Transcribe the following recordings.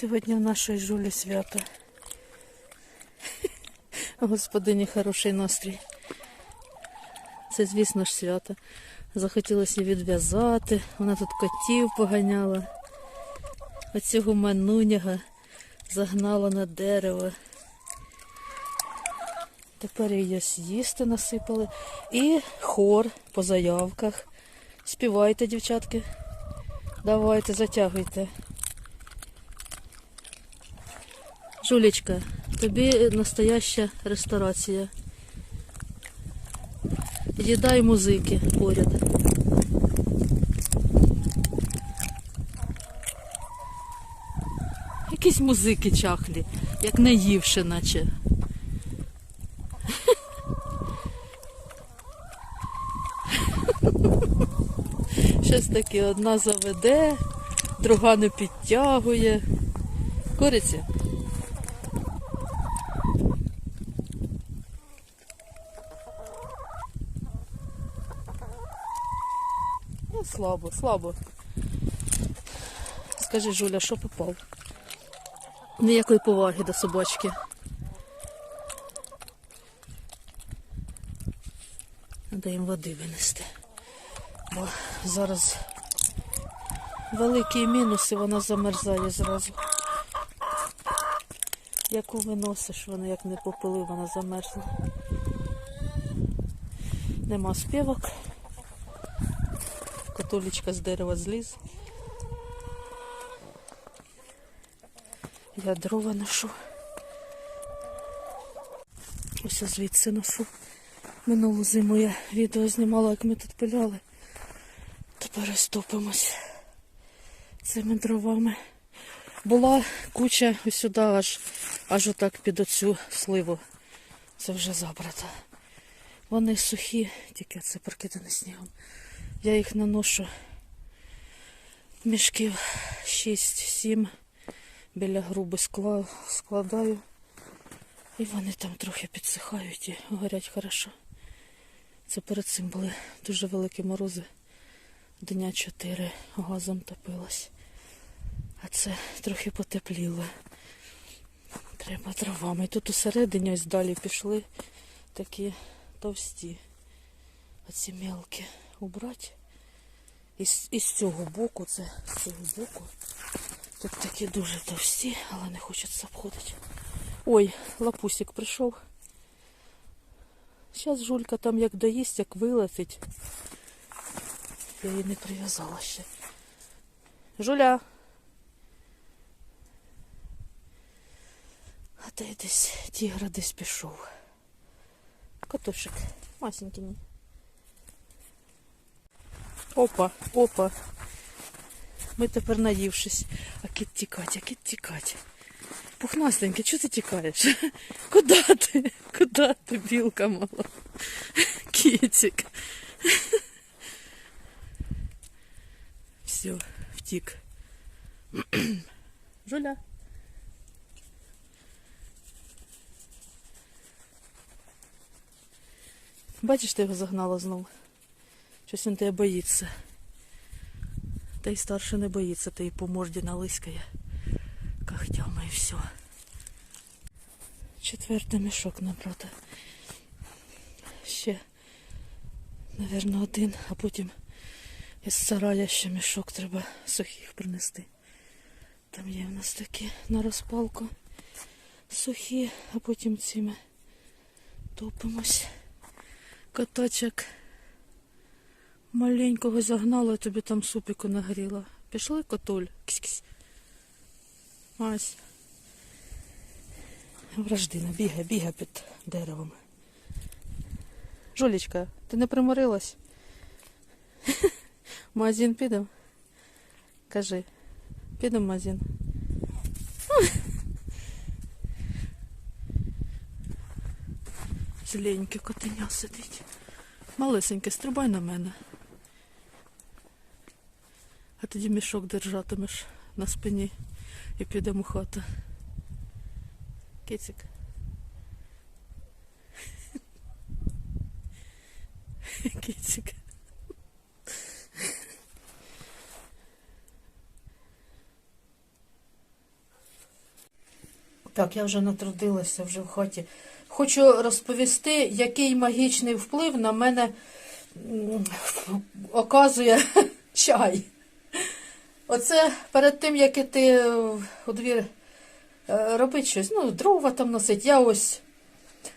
Сьогодні в нашої жулі свято. Господині хороший настрій. Це, звісно ж, свято. Захотілося відв'язати. Вона тут котів поганяла. Оцього мануняга загнала на дерево. Тепер її з'їсти насипали. І хор по заявках. Співайте, дівчатки. Давайте, затягуйте. Жулечка, тобі настояща ресторація. Їда і музики поряд. Якісь музики чахлі, як не ївши, наче. Щось таке одна заведе, друга не підтягує. Куриці. Слабо, слабо. Скажи, Жуля, що попав? Ніякої поваги до собачки. Треба їм води винести. Бо зараз великі мінуси, вона замерзає зразу. Яку виносиш, вона як не попили, вона замерзла. Нема співок. Котулечка з дерева зліз. Я дрова ношу. Ось звідси ношу. Минулу зиму я відео знімала, як ми тут пиляли. Тепер розтопимось цими дровами. Була куча ось сюди, аж, аж отак під оцю сливу. Це вже забрата. Вони сухі, тільки це прокидані снігом. Я їх наношу мішків 6-7 біля груби складаю. І вони там трохи підсихають і горять хорошо. Це перед цим були дуже великі морози. Дня 4 газом топилось. А це трохи потепліло. Треба дровами. І тут усередині ось далі пішли такі товсті. Оці мелкі убрати. І з, цього боку, це з цього боку. Тут такі дуже товсті, але не хочеться обходити. Ой, лапусик прийшов. Зараз жулька там як доїсть, як вилетить. Я її не прив'язала ще. Жуля. А де десь тігра десь пішов. Котушек. Масенький. Опа, опа. Ми тепер наївшись. А кіт тікать, а кіт тікать. Пухнастенький, чого ти тікаєш? Куда ти? Куда ти, білка мала? Кітик. Все, втік. Жуля. Бачиш, ти його загнала знов. Щось він тебе боїться. Та й старше не боїться, та й по морді налискає когтями і все. Четвертий мішок набрати. Ще, напевно, один, а потім із сарая ще мішок треба сухих принести. Там є в нас такі на розпалку сухі, а потім цими топимось. Коточок маленького загнала, тобі там супіку нагріла. Пішли котуль. Ксь-ксь. Ось. Враждина, бігай, бігай під деревом. Жулічка, ти не приморилась? В магазин підемо? Кажи, підемо в магазин. Зеленьке котеня сидить. Малесеньке, стрибай на мене. А тоді мішок держатимеш на спині і підемо у хату. Кицик. Кицик. Так, я вже натрудилася вже в хаті. Хочу розповісти, який магічний вплив на мене оказує чай. Оце перед тим, як іти у двір е, робити щось, ну, дрова там носить, я ось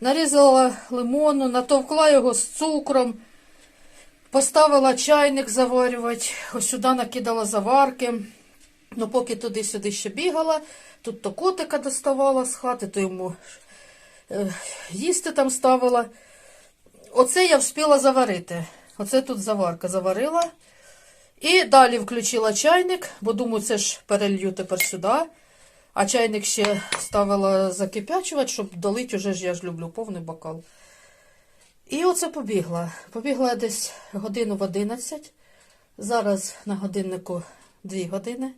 нарізала лимону, натовкла його з цукром, поставила чайник заварювати, ось сюди накидала заварки. Ну, поки туди-сюди ще бігала, тут то котика доставала з хати, то йому е, їсти там ставила. Оце я встигла заварити. Оце тут заварка заварила. І далі включила чайник, бо думаю, це ж перелью тепер сюди. А чайник ще ставила закипячувати, щоб долити, уже ж я ж люблю повний бокал. І оце побігла. Побігла десь годину в 11. Зараз на годиннику 2 години.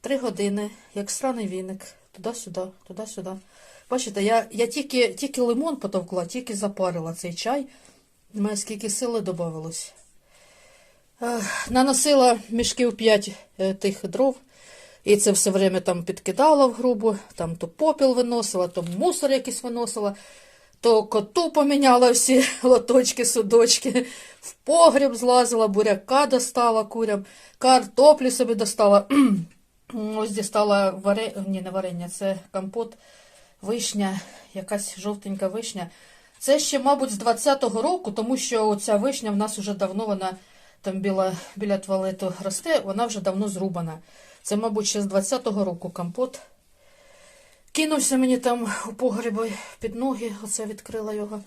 Три години, як сраний віник, туди-сюди, туди-сюди. Бачите, я, я тільки, тільки лимон потовкла, тільки запарила цей чай. У мене скільки сили додавалось. Е, Наносила мішків 5 тих дров. І це все время там підкидала в грубу, там то попіл виносила, то мусор якийсь виносила, то коту поміняла всі лоточки, судочки, в погріб злазила, буряка достала курям, картоплі собі достала. Ось дістала варе... Ні, не варення, це компот, вишня, якась жовтенька вишня. Це ще, мабуть, з 20-го року, тому що оця вишня в нас вже давно вона там біля, біля туалету росте, вона вже давно зрубана. Це, мабуть, ще з 20-го року компот. Кинувся мені там у погребі під ноги, оце відкрила його.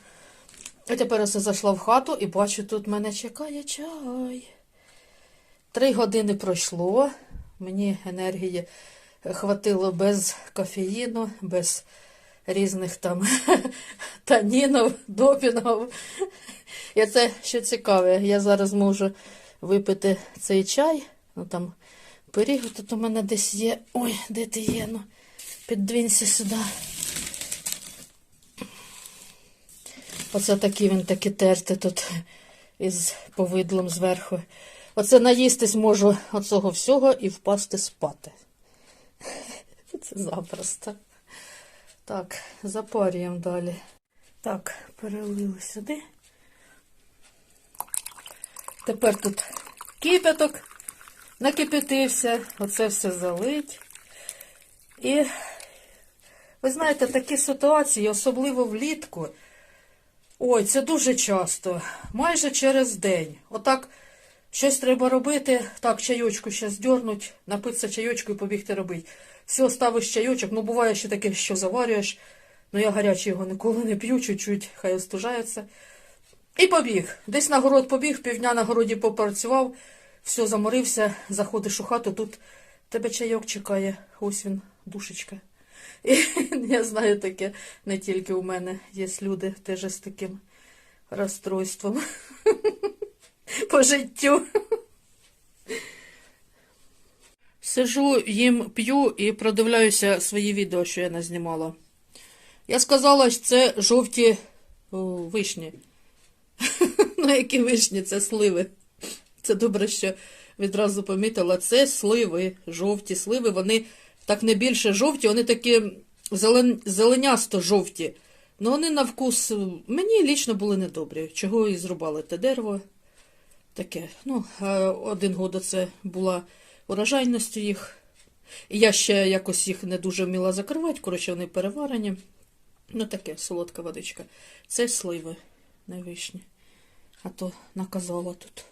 І тепер оце зайшла в хату і бачу, тут мене чекає чай. Три години пройшло. Мені енергії хватило без кофеїну, без різних там танінів, допінгів. І це що цікаве, я зараз можу випити цей чай. Ну там пиріг тут у мене десь є. Ой, де ти є? Ну, піддвінься сюди. Оце такий він таки терти тут із повидлом зверху. Оце наїстись можу оцього всього і впасти спати. Це запросто. Так, запарюємо далі. Так, перелили сюди. Тепер тут кипяток накипятився, оце все залить. І, ви знаєте, такі ситуації, особливо влітку, ой, це дуже часто, майже через день. Отак щось треба робити, так, чайочку ще здернуть, напитися чайочку і побігти робити. Все, ставиш чайочок, ну буває ще таке, що заварюєш, ну я гарячий його ніколи не п'ю, чуть-чуть, хай остужається. І побіг. Десь на город побіг, півдня на городі попрацював, все, заморився, заходиш у хату, тут тебе чайок чекає, ось він, душечка. І я знаю таке, не тільки у мене є люди теж з таким розстройством по життю. Сижу, їм п'ю і продивляюся свої відео, що я назнімала. Я сказала, що це жовті о, вишні. Ну, які вишні, це сливи. Це добре, що відразу помітила. Це сливи, жовті сливи. Вони так не більше жовті, вони такі зелен... зеленясто жовті. Ну вони на вкус мені лічно були недобрі. Чого і зрубали те дерево. Таке. Ну, один год це була урожайність їх. Я ще якось їх не дуже вміла закривати, коротше, вони переварені. Ну, таке, солодка водичка. Це сливи, не вишні. А то наказала тут.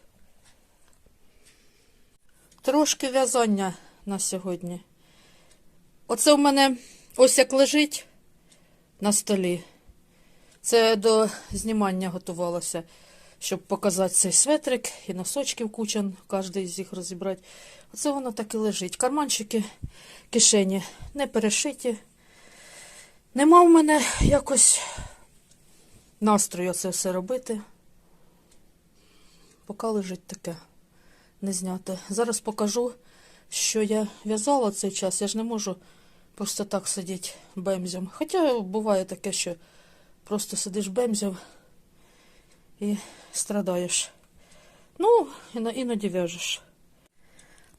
Трошки в'язання на сьогодні. Оце в мене ось як лежить на столі. Це до знімання готувалося, щоб показати цей светрик і носочків кучан, кожен з їх розібрати. Оце воно так і лежить. Карманчики, кишені не перешиті. Нема в мене якось настрою це все робити. Поки лежить таке не зняте. Зараз покажу, що я в'язала цей час. Я ж не можу просто так сидіти бемзям. Хоча буває таке, що просто сидиш бемзям і страдаєш. Ну, іноді в'яжеш.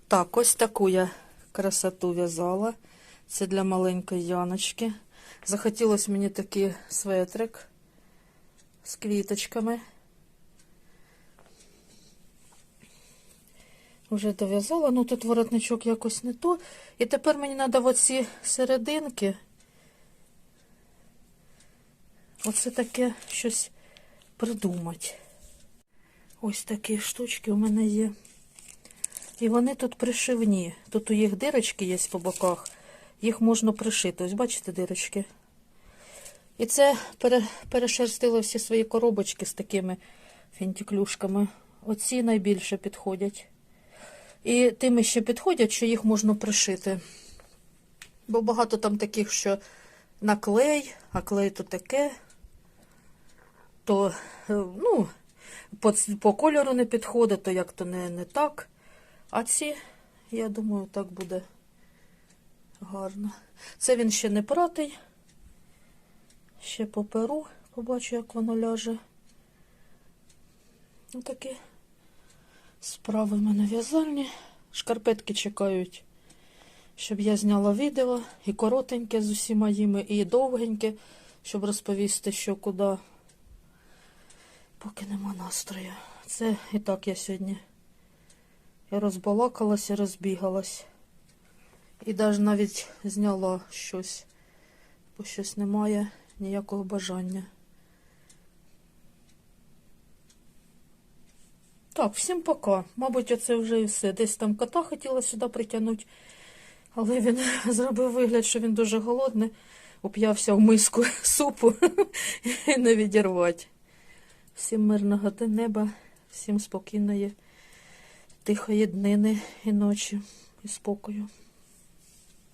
Так, ось таку я красоту в'язала. Це для маленької Яночки. Захотілося мені такий светрик з квіточками. Вже дов'язала, ну тут воротничок якось не то. І тепер мені треба оці серединки. Оце таке щось придумати. Ось такі штучки у мене є. І вони тут пришивні. Тут у їх дирочки є по боках. Їх можна пришити. Ось бачите дирочки. І це перешерстило всі свої коробочки з такими фінтіклюшками. Оці найбільше підходять. І тими ще підходять, що їх можна пришити. Бо багато там таких, що на клей, а клей то таке, то е, ну, по, по кольору не підходить, то як то не, не так. А ці, я думаю, так буде гарно. Це він ще не пратий. Ще по перу. Побачу, як воно ляже. Отакі справи в мене в'язальні. Шкарпетки чекають, щоб я зняла відео. І коротеньке з усіма їми, і довгеньке, щоб розповісти, що куди. Поки нема настрою. Це і так я сьогодні. Я розбалакалась і розбігалась. І навіть навіть зняла щось, бо щось немає ніякого бажання. Так, всім пока. Мабуть, оце вже і все. Десь там кота хотіла сюди притягнути, але він зробив вигляд, що він дуже голодний, уп'явся в миску супу і не відірвати. Всім мирного неба, всім спокійної, тихої днини і ночі і спокою.